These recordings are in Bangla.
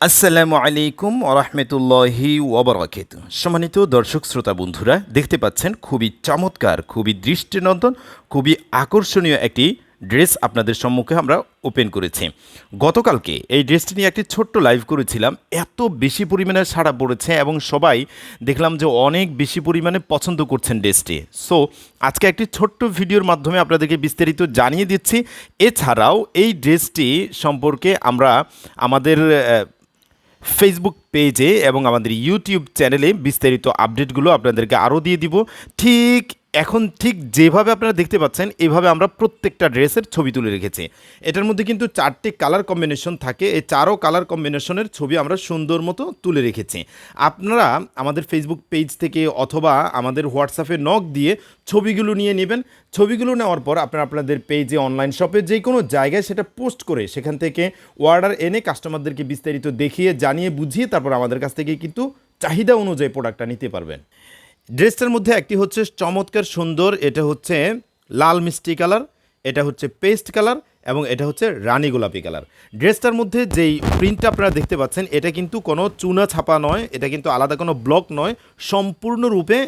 আসসালামু আলাইকুম ওরহমতুল্লাহি ওবরাকাত সম্মানিত দর্শক, শ্রোতা, বন্ধুরা, দেখতে পাচ্ছেন খুবই চমৎকার, খুবই দৃষ্টিনন্দন, খুবই আকর্ষণীয় একটি ড্রেস আপনাদের সম্মুখে আমরা ওপেন করেছি। গতকালকে এই ড্রেসটি নিয়ে একটি ছোট্ট লাইভ করেছিলাম। এত বেশি পরিমাণে সাড়া পড়েছে এবং সবাই দেখলাম যে অনেক বেশি পরিমাণে পছন্দ করছেন ড্রেসটি। সো আজকে একটি ছোট্ট ভিডিওর মাধ্যমে আপনাদেরকে বিস্তারিত জানিয়ে দিচ্ছি। এছাড়াও এই ড্রেসটি সম্পর্কে আমরা আমাদের ফেসবুক পেজে এবং আমাদের ইউটিউব চ্যানেলে বিস্তারিত আপডেটগুলো আপনাদেরকে আরও দিয়ে দিব। ঠিক এখন ঠিক যেভাবে আপনারা দেখতে পাচ্ছেন, এভাবে আমরা প্রত্যেকটা ড্রেসের ছবি তুলে রেখেছি। এটার মধ্যে কিন্তু চারটি কালার কম্বিনেশন থাকে। এই চারও কালার কম্বিনেশনের ছবি আমরা সুন্দর মতো তুলে রেখেছি। আপনারা আমাদের ফেসবুক পেজ থেকে অথবা আমাদের হোয়াটসঅ্যাপে নক দিয়ে ছবিগুলো নিয়ে নেবেন। ছবিগুলো নেওয়ার পর আপনারা আপনাদের পেজে অনলাইন শপে যে কোনো জায়গায় সেটা পোস্ট করে সেখান থেকে অর্ডার এনে কাস্টমারদেরকে বিস্তারিত দেখিয়ে, জানিয়ে, বুঝিয়ে তারপর আমাদের কাছ থেকে কিন্তু চাহিদা অনুযায়ী প্রোডাক্টটা নিতে পারবেন। ড্রেসটার মধ্যে একটি হচ্ছে চমৎকার সুন্দর, এটা হচ্ছে লাল মিষ্টি কালার, এটা হচ্ছে পেস্ট কালার এবং এটা হচ্ছে রানী গোলাপি কালার। ড্রেসটার মধ্যে যেই প্রিন্টটা আপনারা দেখতে পাচ্ছেন, এটা কিন্তু কোনো চুনা ছাপা নয়, এটা কিন্তু আলাদা কোনো ব্লক নয়, সম্পূর্ণরূপে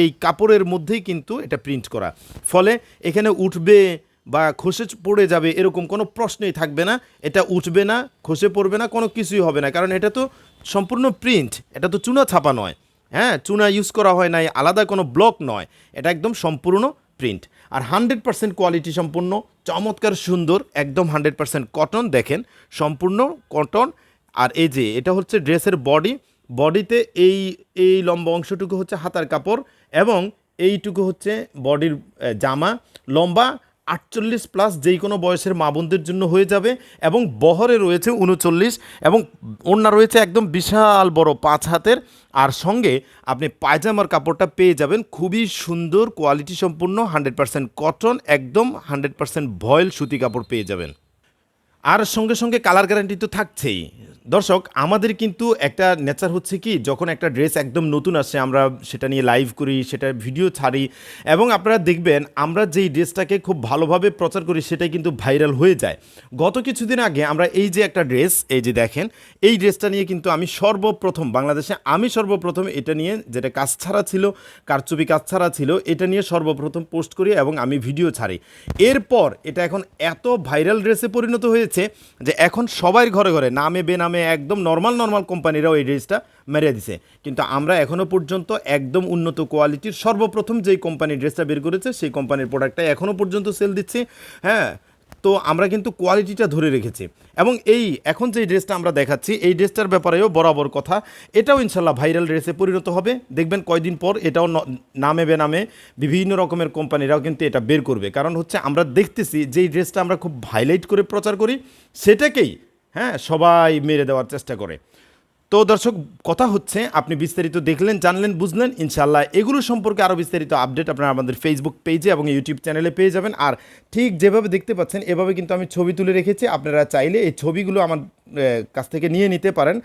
এই কাপড়ের মধ্যেই কিন্তু এটা প্রিন্ট করা। ফলে এখানে উঠবে বা খসে পড়ে যাবে এরকম কোনো প্রশ্নই থাকবে না, এটা উঠবে না, খসে পড়বে না, কোনো কিছুই হবে না, কারণ এটা তো সম্পূর্ণ প্রিন্ট, এটা তো চুনা ছাপা নয়। হ্যাঁ চুনা ইউজ করা হয় নাই, আলাদা কোনো ব্লক নয়। এটা একদম সম্পূর্ণ প্রিন্ট আর হান্ড্রেড পার্সেন্ট কোয়ালিটি সম্পূর্ণ, চমৎকার সুন্দর, একদম হান্ড্রেড পার্সেন্ট কটন দেখেন, সম্পূর্ণ কটন আর এই যে, এটা হচ্ছে ড্রেসের বডি বডিতে এই এই লম্বা অংশটুকু হচ্ছে হাতার কাপড় এবং এইটুকু হচ্ছে বডির জামা। লম্বা আটচল্লিশ প্লাস যেই কোনো বয়সের মা বোনদের জন্য হয়ে যাবে এবং বহরে রয়েছে উনচল্লিশ এবং ওড়না রয়েছে একদম বিশাল বড় পাঁচ হাতের। আর সঙ্গে আপনি পায়জামার কাপড়টা পেয়ে যাবেন। খুবই সুন্দর কোয়ালিটি সম্পূর্ণ হান্ড্রেড পার্সেন্ট কটন একদম হান্ড্রেড পার্সেন্ট ভয়েল সুতি কাপড় পেয়ে যাবেন। আর সঙ্গে সঙ্গে কালার গ্যারান্টি তো থাকছেই। দর্শক, আমাদের কিন্তু একটা নেচার হচ্ছে কি, যখন একটা ড্রেস একদম নতুন আসে, আমরা সেটা নিয়ে লাইভ করি, সেটা ভিডিও ছাড়ি, এবং আপনারা দেখবেন আমরা যেই ড্রেসটাকে খুব ভালোভাবে প্রচার করি, সেটাই কিন্তু ভাইরাল হয়ে যায়। গত কিছুদিন আগে আমরা এই যে একটা ড্রেস এই যে দেখেন, এই ড্রেসটা নিয়ে কিন্তু আমি সর্বপ্রথম, বাংলাদেশে আমি সর্বপ্রথম এটা নিয়ে যেটা কাজ ছাড়া ছিল, কারচুপি কাজ ছাড়া ছিল, এটা নিয়ে সর্বপ্রথম পোস্ট করি এবং আমি ভিডিও ছাড়ি। এরপর এটা এখন এত ভাইরাল ড্রেসে পরিণত হয়েছে যে এখন সবার ঘরে ঘরে, নামে বেনামে একদম নর্মাল নর্মাল কোম্পানিরাও এই ড্রেসটা মেরে দিছে। কিন্তু আমরা এখনও পর্যন্ত একদম উন্নত কোয়ালিটির সর্বপ্রথম যেই কোম্পানি ড্রেসটা বের করেছে, সেই কোম্পানির প্রোডাক্টটা এখনও পর্যন্ত সেল দিচ্ছি। হ্যাঁ তো আমরা কিন্তু কোয়ালিটিটা ধরে রেখেছি। এবং এই এখন যে ড্রেসটা আমরা দেখাচ্ছি, এই ড্রেসটার ব্যাপারেও বরাবর কথা। এটাও ইনশাল্লাহ ভাইরাল ড্রেসে পরিণত হবে। দেখবেন কয়দিন পর এটাও নামে বেনামে বিভিন্ন রকমের কোম্পানিরাও কিন্তু এটা বের করবে। কারণ হচ্ছে আমরা দেখতেছি, যেই ড্রেসটা আমরা খুব হাইলাইট করে প্রচার করি, সেটাকেই হ্যাঁ সবাই মেরে দেওয়ার চেষ্টা করে। তো দর্শক, কথা হচ্ছে, আপনি বিস্তারিত দেখলেন, জানলেন, বুঝলেন ইনশাল্লাহ এগুলো সম্পর্কে আরও বিস্তারিত আপডেট আপনারা আমাদের ফেসবুক পেজে এবং ইউটিউব চ্যানেলে পেয়ে যাবেন। আর ঠিক যেভাবে দেখতে পাচ্ছেন, এভাবে কিন্তু আমি ছবি তুলে রেখেছি। আপনারা চাইলে এই ছবিগুলো আমার কাছ থেকে নিয়ে নিতে পারেন।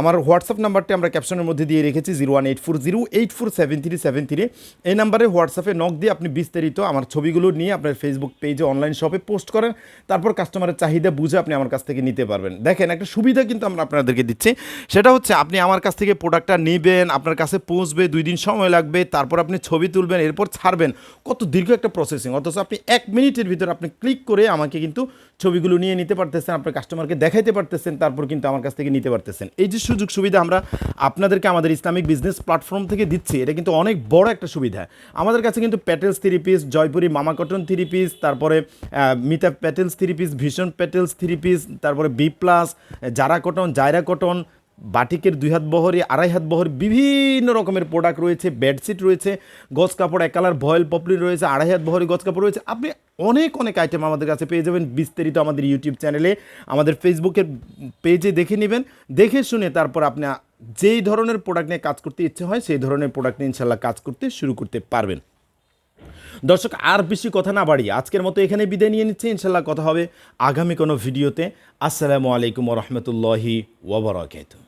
আমার হোয়াটসঅ্যাপ নাম্বারটি আমরা ক্যাপশনের মধ্যে দিয়ে রেখেছি, zero one eight four, zero eight four seven three seven three. এই নাম্বারে হোয়াটসঅ্যাপে নক দিয়ে আপনি বিস্তারিত আমার ছবিগুলো নিয়ে আপনার ফেসবুক পেজে অনলাইন শপে পোস্ট করেন। তারপর কাস্টমারের চাহিদা বুঝে আপনি আমার কাছ থেকে নিতে পারবেন। দেখেন, একটা সুবিধা কিন্তু আমরা আপনাদেরকে দিচ্ছি। সেটা হচ্ছে আপনি আমার কাছ থেকে প্রোডাক্টটা নেবেন, আপনার কাছে পৌঁছবে, দুই দিন সময় লাগবে, তারপর আপনি ছবি তুলবেন, এরপর ছাড়বেন। কত দীর্ঘ একটা প্রসেসিং অথচ আপনি এক মিনিটের ভিতর আপনি ক্লিক করে আমাকে কিন্তু ছবিগুলো নিয়ে নিতে পারতেছেন, আপনার কাস্টমারকে দেখাইতে পারতেছেন। তারপর কিন্তু আমার কাছ থেকে নিতে পারতেছেন। এই যে সুযোগ সুবিধা আমরা আপনাদেরকে আমাদের ইসলামিক বিজনেস প্ল্যাটফর্ম থেকে দিচ্ছি, এটা কিন্তু অনেক বড় একটা সুবিধা। আমাদের কাছে কিন্তু প্যাটেলস থ্রি পিস জয়পুরি মামা কটন থ্রি পিস তারপরে মিতা প্যাটেলস থ্রি পিস ভীষণ প্যাটেলস থ্রি পিস তারপরে B plus Zara cotton Zaira cotton বাটিকের দুই হাত বহরে, আড়াই হাত বহর বিভিন্ন রকমের প্রোডাক্ট রয়েছে বেডশিট রয়েছে গজ কাপড় এক কালার ভয়েল পপলি রয়েছে, আড়াই হাত বহরে গজ কাপড় রয়েছে। আপনি অনেক অনেক আইটেম আমাদের কাছে পেয়ে যাবেন। বিস্তারিত আমাদের ইউটিউব চ্যানেলে আমাদের ফেসবুকের পেজে দেখে নেবেন। দেখে শুনে তারপর আপনি যেই ধরনের প্রোডাক্ট নিয়ে কাজ করতে ইচ্ছে হয়, সেই ধরনের প্রোডাক্ট নিয়ে ইনশাল্লাহ কাজ করতে শুরু করতে পারবেন। দর্শক, আর বেশি কথা না বাড়ি আজকের মতো এখানে বিদায় নিয়ে নিচ্ছে। ইনশাল্লাহ কথা হবে আগামী কোনো ভিডিওতে। আসসালামু আলাইকুম রহমতুল্লাহি ওবরাকাতু